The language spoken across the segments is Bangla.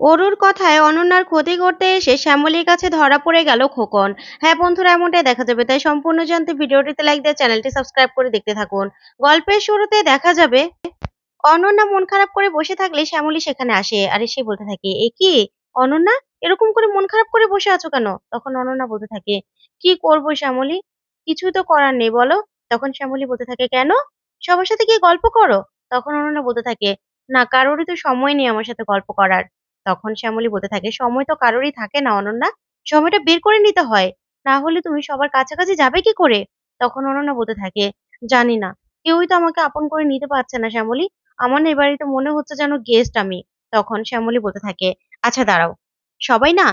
অরুর কথায় অনন্যার ক্ষতি করতে এসে শ্যামলীর কাছে ধরা পড়ে গেল খোকন। হ্যাঁ বন্ধুরা, এমনটাই দেখা যাবে তাই সম্পূর্ণ জানতে ভিডিওটিতে লাইক দিয়ে চ্যানেলটি সাবস্ক্রাইব করে দেখতে থাকুন। গল্পের শুরুতে দেখা যাবে, অনন্যা মন খারাপ করে বসে থাকলে শ্যামলী সেখানে আসে। আর এসে বলতে থাকে, এ কি? অনন্যা? এরকম করে মন খারাপ করে বসে আছো কেন? তখন অনন্যা বলতে থাকে, কি করব শ্যামলী? কিছু তো করার নেই, বলো। তখন শ্যামলী বলতে থাকে, কেন? সবার সাথে কি গল্প করো। তখন অনন্যা বলতে থাকে, না, কারোরই তো সময় নেই আমার সাথে গল্প করার। তখন শ্যামলী বলতে থাকে, সময় তো কারোরই থাকে না অনন্যা। সময়টা বের করে নিতে হয়। না হলে তুমি সবার কাছাকাছি যাবে কি করে? তখন অনন্যা বলতে থাকে, জানি না। কেউই তো আমাকে আপন করে নিতে পারছে না শ্যামলী। আমার এ বাড়িতে মনে হচ্ছে যেন গেস্ট আমি। তখন শ্যামলী বলতে থাকে আচ্ছা দাঁড়াও। সবাই না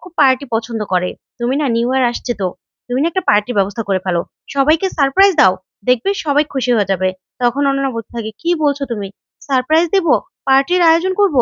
খুব পার্টি পছন্দ করে। তুমি না নিউ ইয়ার আসছে তো। তুমি না একটা পার্টির ব্যবস্থা করে ফেলো। সবাইকে সারপ্রাইজ দাও। দেখবে সবাই খুশি হয়ে যাবে। তখন অনন্যা বলতে থাকে, কি বলছো তুমি? সারপ্রাইজ দেবো? পার্টির আয়োজন করব?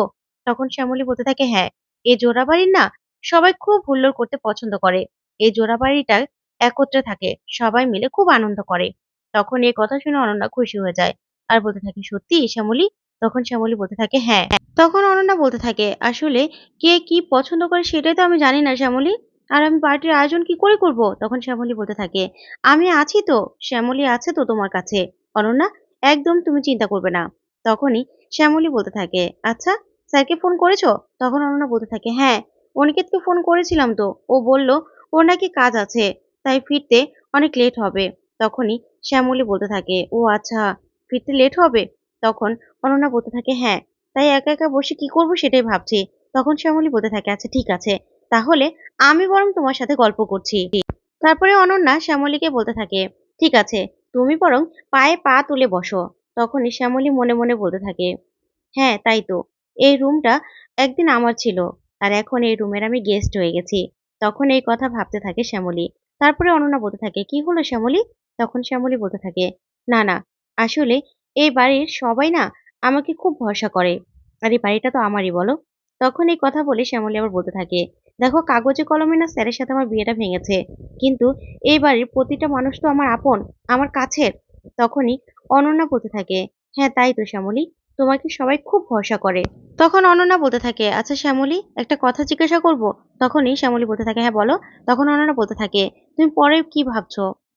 তখন শ্যামলী বলতে থাকে হ্যাঁ এই জোড়াবাড়ির না সবাই খুব হুল্লোড় করতে পছন্দ করে। এই জোড়াবাড়িটা একত্রে থাকে, সবাই মিলে খুব আনন্দ করে। তখন এই কথা শুনে অনন্যা খুশি হয়ে যায়। আর বলতে থাকে, সত্যি শ্যামলী? তখন শ্যামলী বলতে থাকে হ্যাঁ। তখন অনন্যা বলতে থাকে, আসলে কে কি পছন্দ করে সেটাই তো আমি জানি না শ্যামলী। আর আমি পার্টির আয়োজন কি করে করব? তখন শ্যামলী বলতে থাকে, আমি আছি তো, শ্যামলী আছে তো তোমার কাছে। অনন্যা, একদম তুমি চিন্তা করবে না। তখনই শ্যামলী বলতে থাকে আচ্ছা স্যারকে ফোন করেছ? তখন অনন্যা বলতে থাকে হ্যাঁ অনিকেতকে ফোন করেছিলাম তো। ও বলল, ওর নাকি কাজ আছে, তাই ফিরতে অনেক লেট হবে। তখনই শ্যামলী বলতে থাকে, ও আচ্ছা ফিরতে লেট হবে? তখন অনন্যা বলতে থাকে হ্যাঁ তাই একা একা বসে কি করব সেটাই ভাবছি। তখন শ্যামলী বলতে থাকে আচ্ছা ঠিক আছে, তাহলে আমি বরং তোমার সাথে গল্প করছি। তারপরে অনন্যা শ্যামলীকে বলতে থাকে, ঠিক আছে, তুমি বরং পায়ে পা তুলে বসো। তখনই শ্যামলী মনে মনে বলতে থাকে হ্যাঁ তাই তো। এই রুমটা একদিন আমার ছিল আর এখন এই রুমের আমি গেস্ট হয়ে গেছি। তখন এই কথা ভাবতে থাকে শ্যামলী। তারপরে অনন্যা বলতে থাকে, কি হলো শ্যামলী? তখন শ্যামলী বলতে থাকে, না না, আসলে এই বাড়ির সবাই না আমাকে খুব ভরসা করে। আর এই বাড়িটা তো আমারই, বলো? তখন এই কথা বলে শ্যামলী আবার বলতে থাকে, দেখো, কাগজে কলমে না স্যারের সাথে আমার বিয়েটা ভেঙেছে। কিন্তু এই বাড়ির প্রতিটা মানুষ তো আমার আপন, আমার কাছের। তখনই অনন্যা বলতে থাকে হ্যাঁ তাই তো শ্যামলী। তোমাকে সবাই খুব ভরসা করে। তখন অনন্যা বলতে থাকে আচ্ছা শ্যামলী, একটা কথা জিজ্ঞাসা করব? তখনই শ্যামলী বলতে থাকে হ্যাঁ বলো। তখন অনন্যা বলতে থাকে, তুমি পরে কি ভাবছ?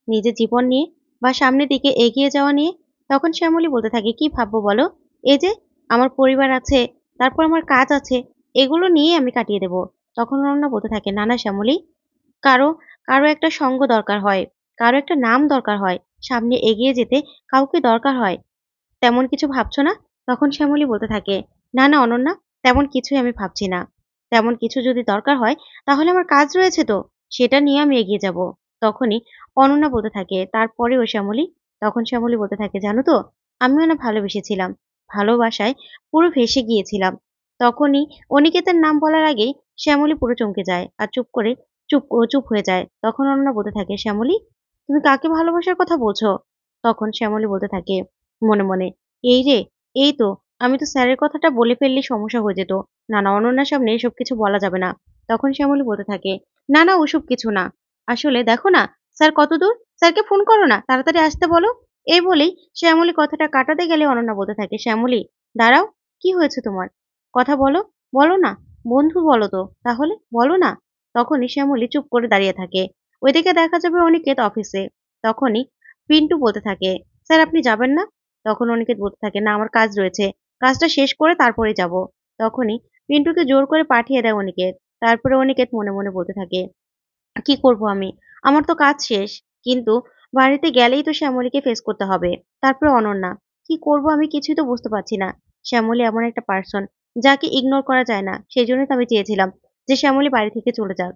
নিজের জীবন নিয়ে বা সামনের দিকে এগিয়ে যাওয়া নিয়ে? তখন শ্যামলী বলতে থাকে, কি ভাববো বলো? এই যে, আমার পরিবার আছে, তারপর আমার কাজ আছে, এগুলো নিয়ে আমি কাটিয়ে দেব। তখন অনন্যা বলতে থাকে, না না, শ্যামলী, কারও কারও একটা সঙ্গ দরকার হয়, কারও একটা নাম দরকার হয়, সামনে এগিয়ে যেতে কাউকে দরকার হয়, তেমন কিছু ভাবছ না? তখন শ্যামলী বলতে থাকে, না না, অনন্যা, তেমন কিছুই আমি ভাবছি না। তেমন কিছু যদি দরকার হয়, তাহলে আমার কাজ রয়েছে তো, সেটা নিয়ে আমি এগিয়ে যাব। তখনই অনন্যা বলতে থাকে, তারপরেও শ্যামলী? তখন শ্যামলী বলতে থাকে, জানো তো, আমিও না ভালোবেসেছিলাম, ভালোবাসায় পুরো ভেসে গিয়েছিলাম। তখনই অনিকেতের নাম বলার আগেই শ্যামলী পুরো চমকে যায় আর চুপ করে চুপ চুপ হয়ে যায়। তখন অনন্যা বলতে থাকে, শ্যামলী, তুমি কাকে ভালোবাসার কথা বলছো? তখন শ্যামলী বলতে থাকে, মনে মনে, এই রে এই তো আমি তো স্যারের কথাটা বলে ফেললে সমস্যা হয়ে যেত। না না অনন্যার সামনে এসব কিছু বলা যাবে না। তখন শ্যামলী বলতে থাকে, না না, ওসব কিছু না। আসলে দেখো না, স্যার কত দূর? স্যারকে ফোন করো না, তাড়াতাড়ি আসতে বলো। এই বলেই শ্যামলী কথাটা কাটাতে গেলে অনন্যা বলতে থাকে, শ্যামলী, দাঁড়াও, কি হয়েছে তোমার? কথা বলো বলো না, বন্ধু বলো তো, তাহলে বলো না? তখনই শ্যামলী চুপ করে দাঁড়িয়ে থাকে। ওইদিকে দেখা যাবে অনিকেত অফিসে। তখনই পিন্টু বলতে থাকে, স্যার, আপনি যাবেন না? তখন অনিকেত বলতে থাকে, না, আমার কাজ রয়েছে। কাজটা শেষ করে তারপরে যাব। তখনই পিন্টুকে জোর করে পাঠিয়ে দেয় অনিকেত। তারপরে অনিকেত মনে মনে বলতে থাকে, কি করব আমি? আমার তো কাজ শেষ। কিন্তু বাড়িতে গেলেই তো শ্যামলীকে ফেস করতে হবে। তারপরে অনন্যা, কি করব আমি কিছুই তো বুঝতে পারছি না। শ্যামলী এমন একটা পার্সন যাকে ইগনোর করা যায় না। সেই জন্যই তো আমি চেয়েছিলাম যে শ্যামলী বাড়ি থেকে চলে যাক।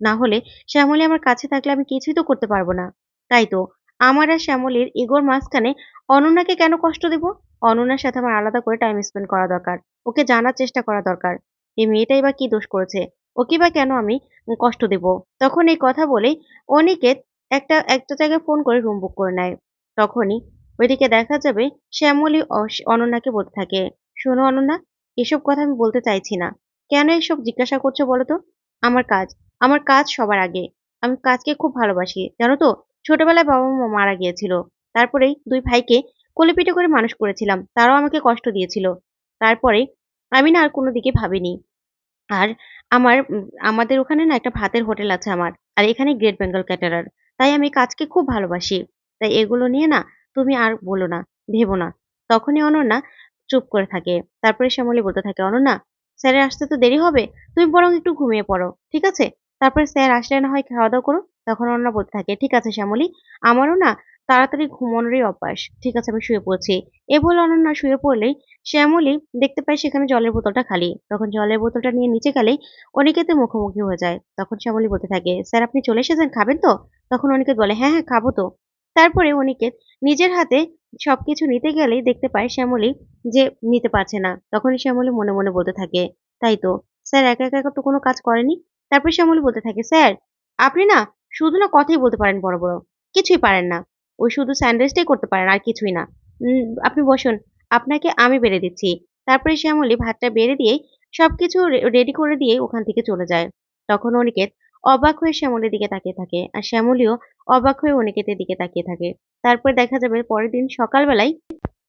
না হলে শ্যামলী আমার কাছে থাকলে আমি কিছুই তো করতে পারব না। তাই তো আমার আর শ্যামলীর ইগোর মাঝখানে অনন্যাকে কেন কষ্ট দেব? অনন্যার সাথে আমার আলাদা করে টাইম স্পেন্ড করা দরকার। ওকে জানার চেষ্টা করা দরকার। এই মেয়েটাই বা কি দোষ করেছে? ওকে বা কেন আমি কষ্ট দেব? তখন এই কথা বলেই অনিকেত একটা একটা জায়গায় ফোন করে রুম বুক করে নেয়। তখনই ওইদিকে দেখা যাবে শ্যামলী অনন্যাকে বলতে থাকে, শোনো অনন্যা, এসব কথা আমি বলতে চাইছি না। কেন এসব জিজ্ঞাসা করছ বলো তো? আমার কাজ আমার কাজ সবার আগে। আমি কাজকে খুব ভালোবাসি, জানো তো? ছোটবেলায় বাবা মা মারা গিয়েছিল তারপরেই দুই ভাইকে কোলে পিঠে করে মানুষ করেছিলাম তারাও আমাকে কষ্ট দিয়েছিল তারপরে আমি না আর কোনো দিকে ভাবিনি আর আমার আমাদের ওখানে না একটা ভাতের হোটেল আছে আমার। আর এখানে গ্রেট বেঙ্গল ক্যাটারার। তাই আমি কাজকে খুব ভালোবাসি। তাই এগুলো নিয়ে না তুমি আর বলো না, ভেবো না। তখনই অনন্যা চুপ করে থাকে। তারপরে শ্যামলী বলতে থাকে, "অনন্যা, স্যারের আসতে তো দেরি হবে। তুমি বরং একটু ঘুমিয়ে পড়ো। ঠিক আছে? তারপরে স্যার আসলে না হয় খাওয়া-দাওয়া করো।" তখন অনন্যা বলতে থাকে, "ঠিক আছে শ্যামলী, আমারও না তাড়াতাড়ি ঘুমানোরই অভ্যাস। ঠিক আছে আমি শুয়ে পড়ছি।" এ বলে অনন্যা শুয়ে পড়লেই শ্যামলী দেখতে পায় সেখানে জলের বোতলটা খালি। তখন জলের বোতলটা নিয়ে নিচে গেলেই অনিকেতের মুখোমুখি হয়ে যায়। তখন শ্যামলী বলতে থাকে, "স্যার আপনি চলে এসেছেন, খাবেন তো?" তখন অনিকেত বলে, "হ্যাঁ, হ্যাঁ খাব তো।" তারপরে অনিকেত নিজের হাতে সবকিছু নিতে গেলেই দেখতে পায় শ্যামলী যে নিতে পারছে না। তখনই শ্যামলী মনে, মনে বলতে থাকে, "তাই তো, স্যার একা, একা তো কোনো কাজ করেনি।" তারপর শ্যামলী বলতে থাকে, "স্যার, আপনি না শুধু না কথাই বলতে পারেন বড়, বড়। কিছুই পারেন না। ওই শুধু স্যান্ডউইচটাই করতে পারেন আর কিছুই না। আপনি বসুন, আপনাকে আমি বেড়ে দিচ্ছি।" তারপরে শ্যামলী ভাতটা বেড়ে দিয়েই সবকিছু রে রেডি করে দিয়ে ওখান থেকে চলে যায়। তখন অনিকেত অবাক হয়ে শ্যামলের দিকে তাকিয়ে থাকে। আর শ্যামলীও অবাক হয়ে অনিকেতের দিকে তাকিয়ে থাকে। তারপর দেখা যাবে পরের দিন সকালবেলায়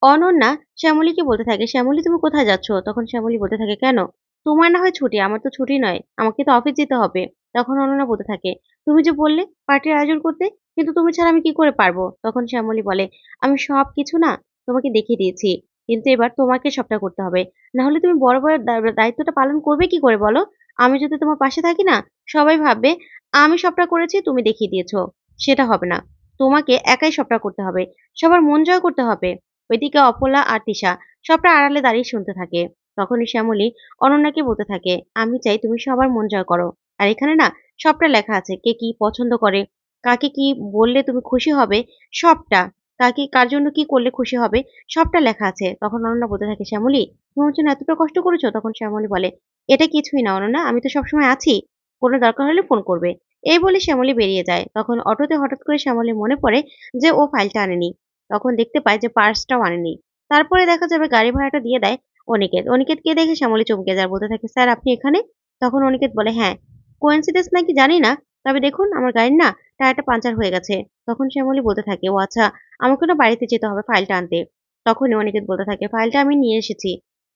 অনন্যা শ্যামলীকে বলতে থাকে, "শ্যামলী তুমি কোথায় যাচ্ছ?" তখন শ্যামলী বলতে থাকে, "কেন? তোমার না হয় ছুটি, আমার তো ছুটি নয়। আমাকে তো অফিস যেতে হবে।" তখন অনন্যা বলতে থাকে, "তুমি যে বললে পার্টির আয়োজন করতে, কিন্তু তুমি ছাড়া আমি কি করে পারব?" তখন শ্যামলী বলে, "আমি সবকিছু না তোমাকে দেখিয়ে দিয়েছি। কিন্তু এবার তোমাকে সবটা করতে হবে। না হলে তুমি বড় দা দায়িত্বটা পালন করবে কি করে বলো? আমি যদি তোমার পাশে থাকি না, সবাই ভাববে আমি সবটা করেছি, তুমি দেখিয়ে দিয়েছ। সেটা হবে না। তোমাকে একাই সবটা করতে হবে। সবার মন জয় করতে হবে।" ওইদিকে অপলা আর তিশা সবটা আড়ালে দাঁড়িয়ে শুনতে থাকে। তখনই শ্যামলী অনন্যাকে বলতে থাকে, "আমি চাই তুমি সবার মন জয় করো। আর এখানে না সবটা লেখা আছে। কে কি পছন্দ করে, কাকে কি বললে তুমি খুশি হবে, সবটা। কাকে কার জন্য কি করলে খুশি হবে, সবটা লেখা আছে।" তখন অনন্যা বলতে থাকে, "শ্যামলী, তুমি আমার জন্য এতটা কষ্ট করেছ?" তখন শ্যামলী বলে, "এটা কিছুই না অনন্যা, আমি তো সবসময় আছি। কোনো দরকার হলে ফোন করবে।" এই বলে শ্যামলী বেরিয়ে যায়। তখন অটোতে হঠাৎ করে শ্যামলীর মনে পড়ে যে ও ফাইলটা আনেনি। তখন দেখতে পায় যে পার্সটাও আনেনি। তারপরে দেখা যাবে গাড়ি ভাড়াটা দিয়ে দেয় অনিকেত। অনিকেতকে দেখে শ্যামলী চমকে যায়। বলতে থাকে, "স্যার আপনি এখানে?" তখন অনিকেত বলে, "হ্যাঁ, কোইন্সিডেন্স নাকি জানি না। তবে দেখুন আমার গাড়ির না টায়ারটা পাংচার হয়ে গেছে।" তখন শ্যামলী বলতে থাকে, "ও আচ্ছা, আমাকে না বাড়িতে যেতে হবে ফাইলটা আনতে।" তখনই অনিকেত বলতে থাকে, "ফাইলটা আমি নিয়ে এসেছি।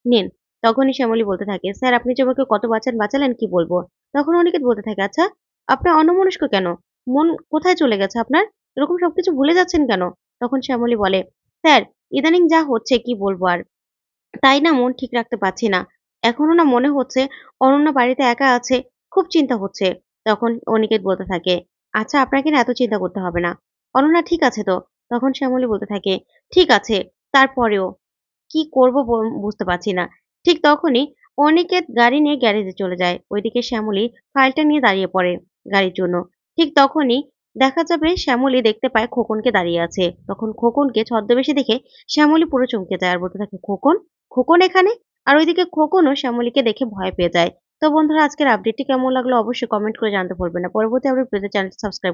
নিন।" তখনই শ্যামলী বলতে থাকে, "স্যার আপনি যে আমাকে কত বাঁচান বাঁচালেন কি বলব?" তখন অনিকেত বলতে থাকে, "আচ্ছা, আপনি অন্যমনস্ক কেন? মন কোথায় চলে গেছে আপনার? এরকম সবকিছু ভুলে যাচ্ছেন কেন?" তখন শ্যামলী বলে, "স্যার ইদানিং যা হচ্ছে কি বলব আর। তাই না মন ঠিক রাখতে পারছি না। এখনও না মনে হচ্ছে অনন্যা বাড়িতে একা আছে। খুব চিন্তা হচ্ছে।" তখন অনিকেত বলতে থাকে, "আচ্ছা আপনাকে না এত চিন্তা করতে হবে না। অনন্যা ঠিক আছে তো?" তখন শ্যামলী বলতে থাকে, "ঠিক আছে, তারপরেও কি করব বুঝতে পারছি না।" ঠিক তখনই অনিকেত গাড়ি নিয়ে গ্যারেজে চলে যায়। ওইদিকে শ্যামলী ফাইলটা নিয়ে দাঁড়িয়ে পড়ে গাড়ির জন্য। ঠিক তখনই দেখা যাবে শ্যামলী দেখতে পায় খোকনকে দাঁড়িয়ে আছে। তখন খোকনকে ছদ্মবেশে দেখে শ্যামলী পুরো চমকে যায় আর বলতে থাকে, "খোকন? খোকন এখানে?" আর ওইদিকে খোকনও শ্যামলীকে দেখে ভয় পেয়ে যায়। তো বন্ধুরা, আজকের আপডেটটি কেমন লাগল অবশ্যই কমেন্ট করে জানতে ভুলবেন না। পরবর্তী আপডেট পেতে চ্যানেলটি সাবস্ক্রাইব